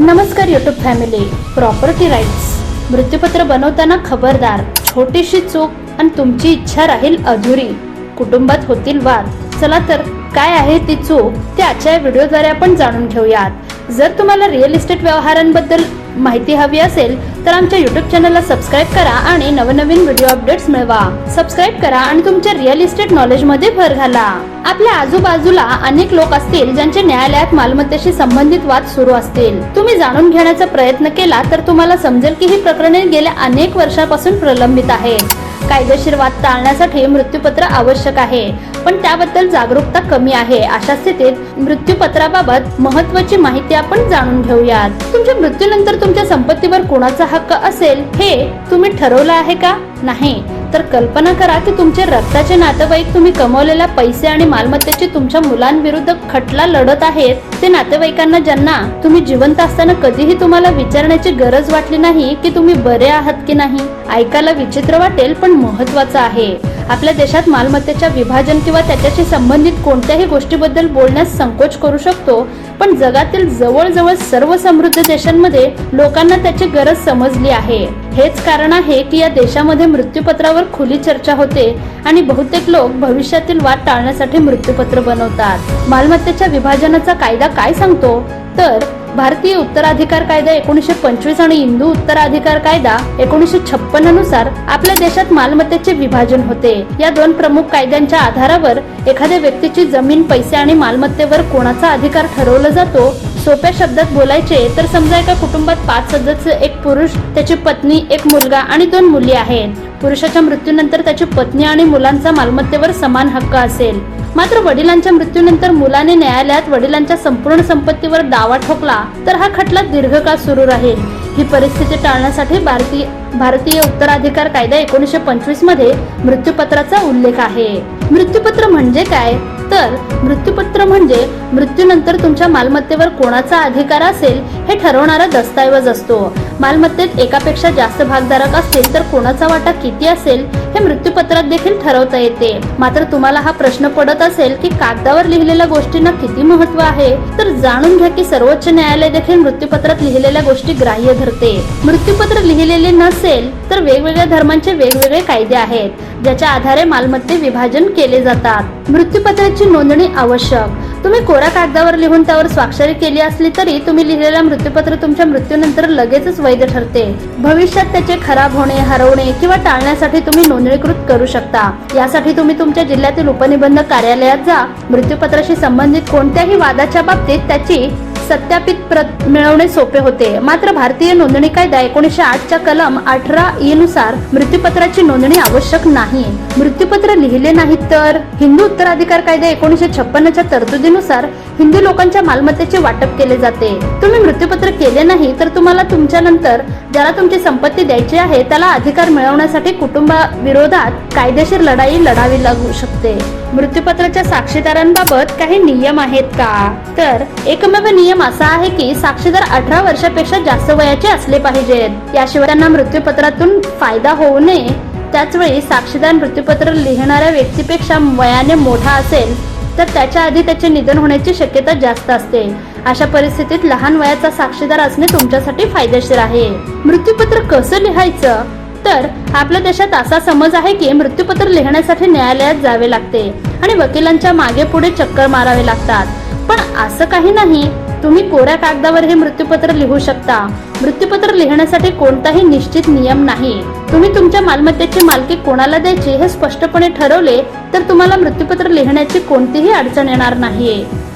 नमस्कार YouTube family property rights मृत्यूपत्र बनवताना खबरदार छोटीशी चूक आणि तुमची इच्छा राहील अधुरी. कुटुंबात होतील वाद. चला तर काय आहे ती चूक ते आजच्या व्हिडिओद्वारे आपण जाणून घेऊयात. जर तुम्हाला रिअल इस्टेट व्यवहारांबद्दल माहिती हवी असेल तर आमच्या युट्यूब चॅनलला सबस्क्राईब करा आणि नवनवीन व्हिडिओ अपडेट्स मिळवा. सबस्क्राईब करा आणि तुमच्या रिअल इस्टेट नॉलेजमध्ये भर घाला. आपल्या आजूबाजूला अनेक लोक असतील ज्यांचे न्यायालयात मालमत्तेशी संबंधित वाद सुरू असतील. तुम्ही जाणून घेण्याचा प्रयत्न केला तर तुम्हाला समजेल की ही प्रकरणे गेल्या अनेक वर्षापासून प्रलंबित आहेत. कायदेशीर वाद टाळण्यासाठी मृत्यूपत्र आवश्यक आहे. पण त्याबद्दल जागरूकता कमी आहे. अशा स्थितीत मृत्यूपत्राबाबत महत्वाची माहिती आपण जाणून घेऊयात. तुमच्या मृत्यूनंतर तुमच्या संपत्तीवर कोणाचा हक्क असेल हे तुम्ही ठरवलं आहे का? नाही. तर कल्पना करा की तुमचे रक्ताचे नातेवाईक तुम्ही कमवलेल्या पैसे आणि मालमत्तेचे तुमच्या मुलांविरुद्ध खटला लढत आहेत. ते नातेवाईकांना ज्यांना तुम्ही जिवंत असताना कधीही तुम्हाला विचारण्याची गरज वाटली नाही की तुम्ही बरे आहात की नाही. ऐकायला विचित्र वाटेल पण महत्वाचं आहे. आपल्या देशात मालमत्तेच्या विभाजन किंवा त्याच्याशी संबंधित कोणत्याही गोष्टीबद्दल बोलण्यास संकोच करू शकतो पण जगातील जवळजवळ सर्व समृद्ध देशांमध्ये लोकांना त्याची गरज समजली आहे. हेच कारण आहे की या देशामध्ये मृत्यूपत्रावर खुली चर्चा होते आणि बहुतेक लोक भविष्यातील वाद टाळण्यासाठी मृत्यूपत्र बनवतात. मालमत्तेच्या विभाजनाचा कायदा काय सांगतो? तर भारतीय उत्तराधिकार कायदा एकोणीसशे पंचवीस आणि हिंदू उत्तराधिकार कायदा एकोणीसशे छप्पननुसार आपल्या देशात मालमत्तेचे विभाजन होते. या दोन प्रमुख कायद्यांच्या आधारावर एखाद्या व्यक्तीची जमीन पैसे आणि मालमत्तेवर कोणाचा अधिकार ठरवला जातो? सोप्या शब्दात बोलायचे तर समजा एका कुटुंबात पाच सदस्य एक पुरुष त्याची पत्नी एक मुलगा आणि दोन मुली आहेत. पुरुषाच्या मृत्यूनंतर त्याची पत्नी आणि मुलांचा मालमत्तेवर समान हक्क असेल. मात्र वडिलांच्या मृत्यूनंतर मुलाने न्यायालयात वडिलांच्या संपूर्ण संपत्तीवर दावा ठोकला तर हा खटला दीर्घकाळ सुरू राहील. ही परिस्थिती टाळण्यासाठी भारतीय भारतीय उत्तराधिकार कायदा एकोणीसशे पंचवीसमध्ये मृत्यूपत्राचा उल्लेख आहे. मृत्यूपत्र म्हणजे काय? तर मृत्यूपत्र म्हणजे मृत्यूनंतर तुमच्या मालमत्तेवर कोणाचा अधिकार असेल हे ठरवणारा दस्तऐवज असतो. मालमत्तेत एकापेक्षा जास्त भागधारक असतील तर कोणाचा वाटा किती असेल हे मृत्यूपत्रात देखील ठरवता येते. मात्र तुम्हाला हा प्रश्न पडत असेल की कागदावर लिहिलेल्या गोष्टींना किती महत्त्व आहे तर जाणून घ्या की सर्वोच्च न्यायालय देखील मृत्यूपत्रात लिहिलेल्या गोष्टी ग्राह्य धरते. मृत्यूपत्र लिहिलेले नसेल तर वेगवेगळ्या धर्मांचे वेगवेगळे कायदे आहेत ज्याच्या आधारे मालमत्ते विभाजन केले जातात. मृत्यूपत्राची नोंदणी आवश्यक. तुम्ही कोऱ्या कागदावर लिहून त्यावर स्वाक्षरी केली असली तरी तुम्ही लिहिलेलं मृत्यूपत्र तुमच्या मृत्यूनंतर लगेचच वैध ठरते. भविष्यात त्याचे खराब होणे हरवणे किंवा टाळण्यासाठी तुम्ही नोंदणीकृत करू शकता. यासाठी तुम्ही तुमच्या जिल्ह्यातील उपनिबंधक कार्यालयात जा. मृत्यूपत्राशी संबंधित कोणत्याही वादाच्या बाबतीत त्याची सत्यापित प्रत मिळवणे सोपे होते. मात्र भारतीय नोंदणी कायदा एकोणीसशे आठच्या कलम अठरा ई नुसार मृत्यूपत्राची नोंदणी आवश्यक नाही. मृत्यूपत्र लिहिले नाही तर? हिंदू उत्तराधिकार कायदा एकोणीसशे छप्पन्नच्या तरतुदीनुसार हिंदू लोकांच्या मालमत्तेचे वाटप केले जाते. तुम्ही मृत्यूपत्र केले नाही तर तुम्हाला तुमच्या नंतर ज्याला तुमची संपत्ती द्यायची आहे त्याला अधिकार मिळवण्यासाठी कुटुंबा विरोधात कायदेशीर लढाई लढावी लागू शकते. मृत्यूपत्राच्या साक्षीदारांबाबत काही नियम आहेत का? तर एकमेव नियम असा आहे की साक्षीदार अठरा वर्षापेक्षा जास्त वयाचे असले पाहिजेत. याशिवाय त्यांना मृत्यूपत्रातून फायदा होऊ नये. त्याचवेळी साक्षीदार मृत्यूपत्र लिहिणाऱ्या व्यक्तीपेक्षा वयाने मोठा असेल तर त्याच्या आधी त्याचे निधन होण्याची शक्यता जास्त असते. अशा परिस्थितीत लहान वयाचा साक्षीदार असणे तुमच्यासाठी फायदेशीर आहे. मृत्यूपत्र कसं लिहायचं? तर आपल्या देशात असा समज आहे की मृत्यूपत्र लिहिण्यासाठी न्यायालयात जावे लागते आणि वकिलांच्या मागे पुढे चक्कर मारावे लागतात. पण असं काही नाही. तुम्ही कोऱ्या कागदावर हे मृत्यूपत्र लिहू शकता. मृत्यूपत्र लिहिण्यासाठी कोणताही निश्चित नियम नाही. तुम्ही तुमच्या मालमत्तेची मालकी कोणाला द्यायची हे स्पष्टपणे ठरवले तर तुम्हाला मृत्यूपत्र लिहिण्याची कोणतीही अडचण येणार नाहीये.